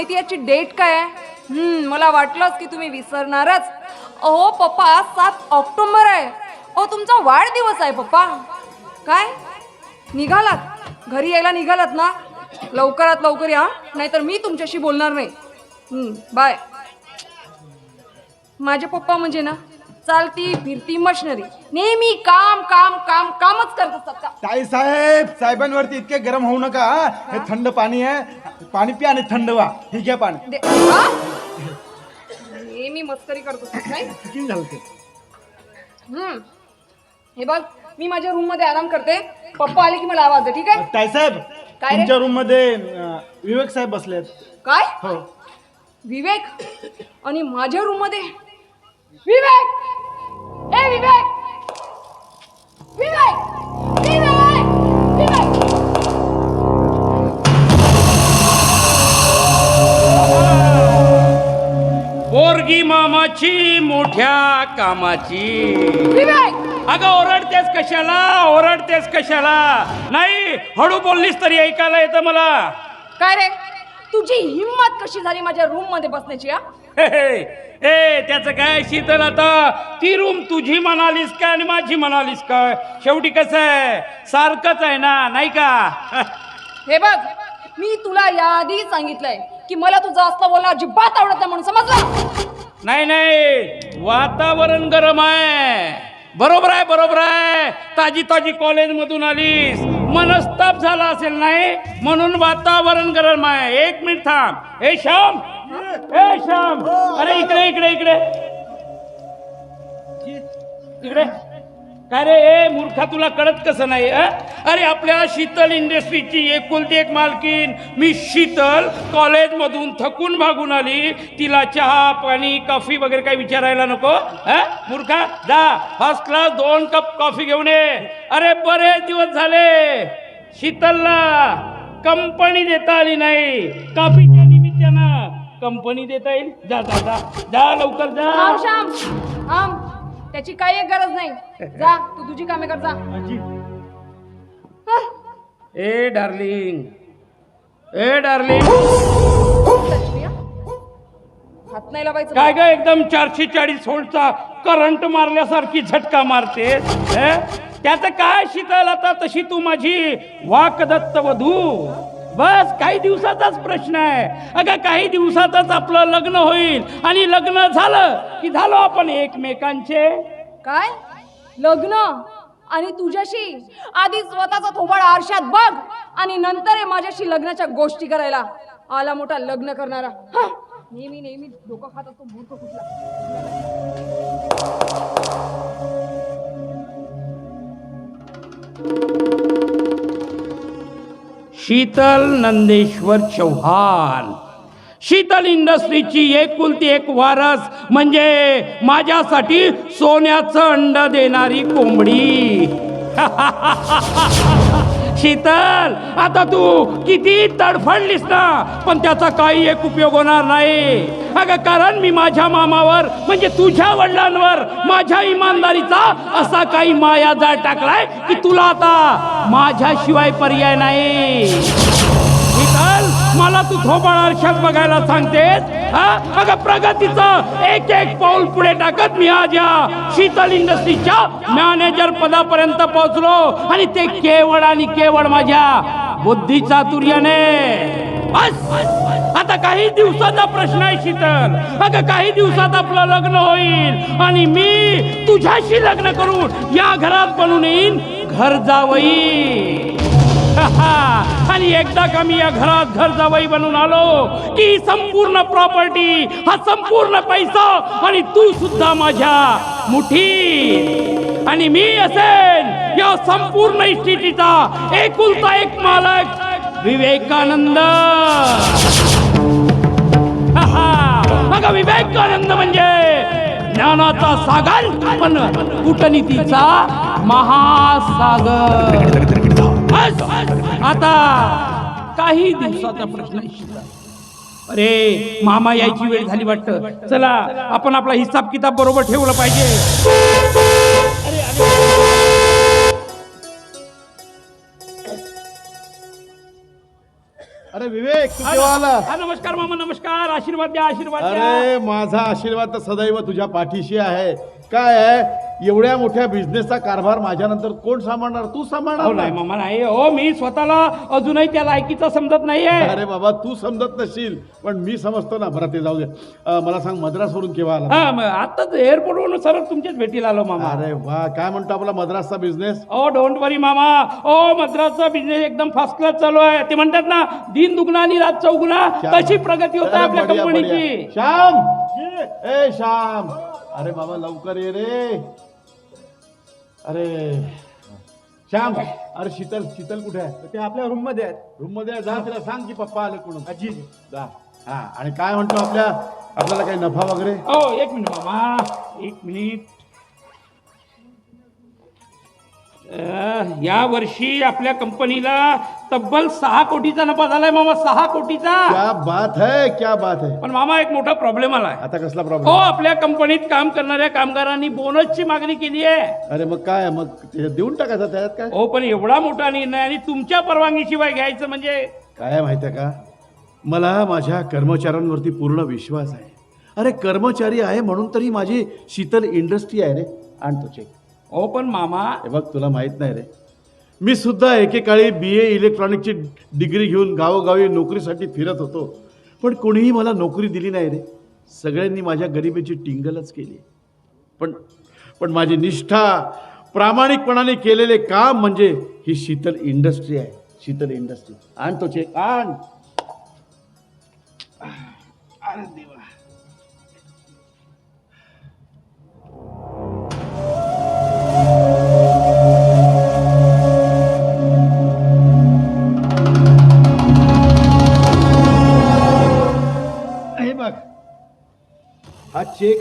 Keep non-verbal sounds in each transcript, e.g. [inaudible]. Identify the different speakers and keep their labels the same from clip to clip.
Speaker 1: माहिती याची डेट काय आहे? मला वाटलंच की तुम्ही विसरणारच. अहो पप्पा सात ऑक्टोबर आहे. अहो तुमचा वाढदिवस आहे पप्पा. काय? निघालात. घरी यायला निघालात ना? लवकरात लवकर या. नाहीतर मी तुमच्याशी बोलणार नाही. बाय माझे पप्पा म्हणजे ना? चालती फिरती मशिनरी. नेहमी काम काम काम कामच करत असतात का
Speaker 2: ताई साहेब साहेबांवरती इतके गरम होऊ नका हा. हे थंड पाणी आहे. पाणी प्या आणि थंड व्हा. हे घ्या पाणी.
Speaker 1: दे- हा? नेहमी मस्करी करत असतात नाही?
Speaker 2: किती झालं ते
Speaker 1: हम्म. हे बघ मी माझ्या रूममध्ये आराम करते. पप्पा आले की मला आवाज दे ठीक आहे?
Speaker 2: ताई साहेब
Speaker 1: काय रे?
Speaker 2: तुमच्या रूममध्ये अं, विवेक साहेब बसलेत.
Speaker 1: काय?
Speaker 2: हो.
Speaker 1: विवेक? आणि माझ्या रूममध्ये विवेक! ए विवेक! विवेक! विवेक! विवेक!
Speaker 3: पोरगी मामाची मोठ्या कामाची.
Speaker 1: विवेक!
Speaker 3: अगं ओरडतेस कशाला? ओरडतेस कशाला? नाही हळू बोललीस तरी ऐकायला येतं मला.
Speaker 1: काय रे? तुझी हिंमत कशी झाली माझ्या रूममध्ये बसण्याची हे. [laughs]
Speaker 3: ए त्याचं काय शीतल आता? ती रूम तुझी म्हणालीस काय आणि माझी म्हणालीस काय? शेवटी कसं आहे? सारखंच आहे ना नाही का? [laughs]
Speaker 1: हे बघ मी तुला याआधी सांगितलंय की मला तुझं असलं बोलणं अजिबात आवडत नाही म्हणून समजलं?
Speaker 3: नाही नाही. वातावरण गरम आहे. बरोबर आहे बरोबर आहे. ताजी ताजी कॉलेजमधून आलीस. मनस्ताप झाला असेल नाही? म्हणून वातावरण गरम आहे. एक मिनिट थांब. ए श्याम ए श्याम! अरे इकडे इकडे इकडे! इकडे. काय रे ए मूर्खा तुला कळत कसं नाही अरे आपल्या शीतल इंडस्ट्रीची एकुलती एक मालकीन मी शीतल कॉलेजमधून थकून भागून आली तिला चहा पाणी कॉफी वगैरे काही विचारायला नको हा मूर्खा जा फर्स्ट क्लास दोन कप कॉफी घेऊन ये. अरे बरेच दिवस झाले शीतलला कंपनी देता आली नाही कॉफी कंपनी देता येईल? जा जा जा. जा लवकर
Speaker 1: थांब
Speaker 3: जा
Speaker 1: श्याम थांब. त्याची काही एक गरज नाही. जा तू तुझी कामे कर जा.
Speaker 2: आजी.
Speaker 1: हं.
Speaker 3: ए डार्लिंग. ए डार्लिंग.
Speaker 1: लक्ष्मी, हं? हात नाही लावायचं.
Speaker 3: काय काय एकदम चारशे चाळीस व्होल्टचा करंट मारल्यासारखी झटका मारते हे? त्याचं काय शीतल आता तशी तू माझी? वाकदत्त वधू. बस काही दिवसाचाच प्रश्न आहे. अगं काही दिवसातच आपलं लग्न होईल. आणि लग्न झालं की झालो आपण एकमेकांचे?
Speaker 1: काय? लग्न? आणि तुझ्याशी? आधी स्वतःचा थोबाड आरशात बघ. आणि नंतर आहे माझ्याशी लग्नाच्या गोष्टी करायला. आला मोठा लग्न करणारा. हा. नेहमी नेहमी डोकं खात असतो मूर्ख कुठला?
Speaker 3: शीतल नंदेश्वर चौहान. शीतल इंडस्ट्रीची एकुलती एक वारस म्हणजे माझ्यासाठी सोन्याचं अंड देणारी कोंबडी. [laughs] शीतल आता तू किती तडफडलीस ना पण त्याचा काही एक उपयोग होणार नाही. अगं कारण मी माझ्या मामावर म्हणजे तुझ्या वडिलांवर माझ्या इमानदारीचा असा काही माया जाळ टाकलाय की तुला आता माझ्याशिवाय पर्याय नाही. मला तू थोबाळ आरशात बघायला सांगतेस हा? अगं प्रगतीचं एक एक पाऊल पुढे टाकत मी आज या शीतल इंडस्ट्रीच्या मॅनेजर पदापर्यंत पोहोचलो. आणि ते केवळ आणि केवळ माझ्या बुद्धी चातुर्याने बस! आता काही दिवसाचा प्रश्न आहे शीतल. अगं काही दिवसात आपलं लग्न होईल. आणि मी तुझ्याशी लग्न करून या घरात बनून येईन. घर जावई. आणि एकदा का मी या घरात घर जावई बनून आलो की संपूर्ण प्रॉपर्टी हा संपूर्ण पैसा आणि तू सुद्धा माझ्या मुठी आणि मी असेल या संपूर्ण इस्टिटीचा एकुलता एक मालक विवेकानंद. विवेकानंद म्हणजे ज्ञानाचा सागर पण कूटनीतीचा महासागर. आता काही दिवसाचा प्रश्न. अरे मामा यायची वेळ झाली वाटतं. चला आपण आपला हिसाब किताब बरोबर ठेवलं पाहिजे.
Speaker 2: अरे
Speaker 4: विवेक तू केव्हा आला
Speaker 3: हा, नमस्कार मामा नमस्कार. आशीर्वाद द्या आशीर्वाद द्या.
Speaker 4: अरे माझा आशीर्वाद तर सदैव तुझ्या पाठीशी आहे. काय आहे? एवढ्या मोठ्या बिझनेसचा कारभार माझ्यानंतर कोण सांभाळणार? तू सांभाळणार
Speaker 3: नाही
Speaker 4: ना.
Speaker 3: मामा नाही. हो मी स्वतःला अजूनही त्या लायकीचा समजत नाहीये.
Speaker 4: अरे बाबा तू समजत नसशील पण मी समजतो ना. बरं ते जाऊ दे. अं, मला सांग मद्रासवरून केव्हा आला?
Speaker 3: हा मग आताच एअरपोर्टवरून सरळ तुमच्याच भेटीला आलो मामा.
Speaker 4: अरे वा काय म्हणतो आपला मद्रासचा बिझनेस
Speaker 3: ओ डोंट वरी मामा. ओ मद्रासचा बिझनेस एकदम फर्स्ट क्लास चालू आहे. ते म्हणतात ना दिन दुगना आणि रात चौगुना तशी प्रगती होत आहे आपल्या कंपनीची
Speaker 4: श्याम! ए श्याम! अरे बाबा लवकर ये रे. अरे. श्याम अरे शीतल शीतल कुठे आहे?
Speaker 2: ते आपल्या रूममध्ये आहेत.
Speaker 4: रूममध्ये. जा तिला सांग की पप्पा आले कोण
Speaker 2: आजी
Speaker 4: जा. हा आणि काय म्हणतो आपल्या? आपल्याला काही नफा वगैरे?
Speaker 3: ओ एक मिनिट मामा. एक मिनिट. या वर्षी आपल्या कंपनीला तब्बल सहा कोटीचा नफा झालाय मामा सहा कोटीचा.
Speaker 4: क्या बात है क्या बात है.
Speaker 3: पण मामा एक मोठा प्रॉब्लेम आलाय.
Speaker 4: आता कसला
Speaker 3: हो
Speaker 4: प्रॉब्लेम
Speaker 3: आपल्या कंपनीत काम करणाऱ्या कामगारांनी बोनसची मागणी केली आहे.
Speaker 4: अरे मग काय मग ते देऊन टाकायचं त्याच्यात काय?
Speaker 3: हो पण एवढा मोठा निर्णय आणि तुमच्या परवानगीशिवाय घ्यायचं म्हणजे?
Speaker 4: काय आहे माहिती आहे का? मला माझ्या कर्मचाऱ्यांवरती पूर्ण विश्वास आहे. अरे कर्मचारी आहे म्हणून तरी माझी शीतल इंडस्ट्री आहे रे. आणतो चेक
Speaker 3: अहो पण मामा.
Speaker 4: हे बघ तुला माहीत नाही रे. मी सुद्धा एकेकाळी बी ए इलेक्ट्रॉनिकची डिग्री घेऊन गावोगावी नोकरीसाठी फिरत होतो. पण कोणीही मला नोकरी दिली नाही रे. सगळ्यांनी माझ्या गरिबीची टिंगलच केली. पण पण माझी निष्ठा प्रामाणिकपणाने केलेले काम म्हणजे ही शीतल इंडस्ट्री आहे. शीतल इंडस्ट्री. आण तो चेक आण. अरे देवा.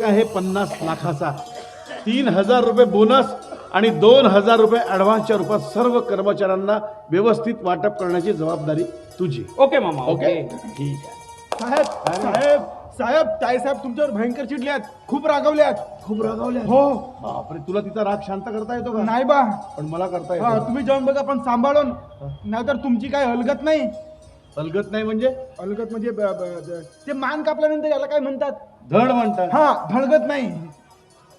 Speaker 4: आहे पन्नास लाखाचा. तीन हजार रुपये बोनस आणि दोन हजार रुपये ॲडव्हान्सच्या रूपात सर्व कर्मचाऱ्यांना व्यवस्थित वाटप करण्याची जबाबदारी तुझी.
Speaker 3: ओके मामा
Speaker 4: ओके? ठीक आहे.
Speaker 2: साहेब साहेब. साहेब ताईसाहेब तुमच्यावर भयंकर चिडले आहेत खूप रागवले आहेत
Speaker 4: खूप रागावले
Speaker 2: हो.
Speaker 4: बापरे तुला तिचा राग शांत करता येतो का?
Speaker 2: नाही बा.
Speaker 4: पण मला करता
Speaker 2: हा
Speaker 4: येतो
Speaker 2: तुम्ही जाऊन बघा पण सांभाळून. नाहीतर तुमची काय हलगत नाही.
Speaker 4: अलगत नाही म्हणजे?
Speaker 2: हलगत म्हणजे ब- ब- ब- ते मान कापल्यानंतर याला काय म्हणतात?
Speaker 4: धड म्हणतात.
Speaker 2: हा धडगत नाही.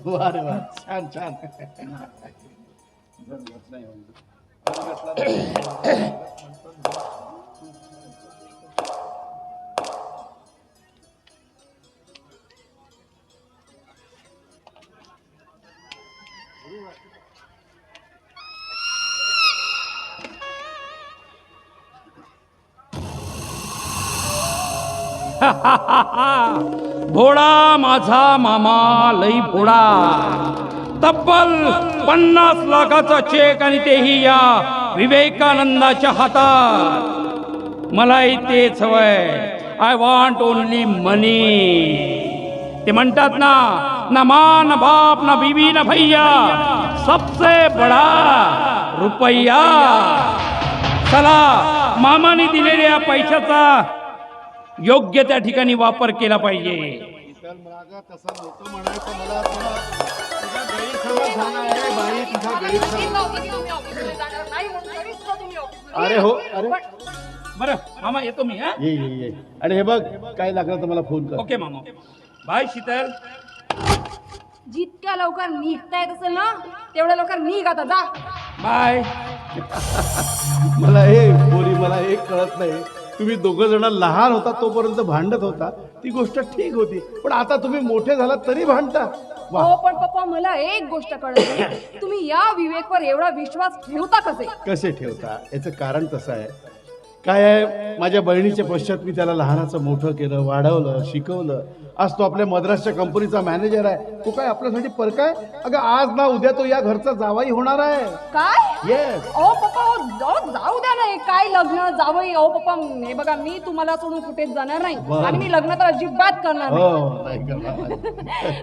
Speaker 4: वा रे वा छान छान. धडगत नाही म्हणजे. [coughs] [laughs]
Speaker 3: भोळा माझा मामा लई भोळा. तब्बल पन्नास लाखाचा चेक आणि तेही या विवेकानंदाच्या हातात. मलाही तेच हवंय. आय वॉन्ट ओनली मनी ते म्हणतात ना ना मा न बाप ना बीवी ना भैया सबसे बडा रुपया. चला मामाने दिलेल्या पैशाचा योग्य त्या ठिकाणी वापर केला पाहिजे.
Speaker 4: अरे हो अरे.
Speaker 3: बरं मामा येतो मी हा?
Speaker 4: ये ये ये. आणि हे बघ काय लागलं तर मला फोन कर.
Speaker 3: ओके मामा. बाय शीतल.
Speaker 1: जितक्या लवकर निघता येत असेल ना तेवढ्या लवकर निघ आता जा.
Speaker 3: बाय. [laughs]
Speaker 4: मला हे पोरी मला एक कळत नाही. तुम्ही दोघं जण लहान होता तोपर्यंत भांडत होता. ती गोष्ट ठीक होती. पण आता तुम्ही मोठे झालात तरी भांडता. वा.
Speaker 1: हो पण पप्पा मला एक गोष्ट कळत नाही. तुम्ही या विवेकवर एवढा विश्वास ठेवता कसे?
Speaker 4: कसे ठेवता? याचं कारण तसं आहे? काय आहे? माझ्या बहिणीच्या पश्चात मी त्याला लहानाचं मोठं केलं वाढवलं शिकवलं. आज तो आपल्या मद्रासच्या कंपनीचा मॅनेजर आहे. तो काय आपल्यासाठी परकाय अगं आज ना उद्या तो या घरचा जावाई होणार आहे.
Speaker 1: काय?
Speaker 4: येस
Speaker 1: अहो पप्पा जाऊ जाऊ द्या ना हे. काय लग्न? जावई अहो पप्पा हे बघा मी तुम्हाला सोडून कुठेच जाणार नाही.
Speaker 4: बरं.
Speaker 1: आणि मी लग्न तर अजिबात करणार नाही.
Speaker 4: हो नाही करणार. नाही. [laughs]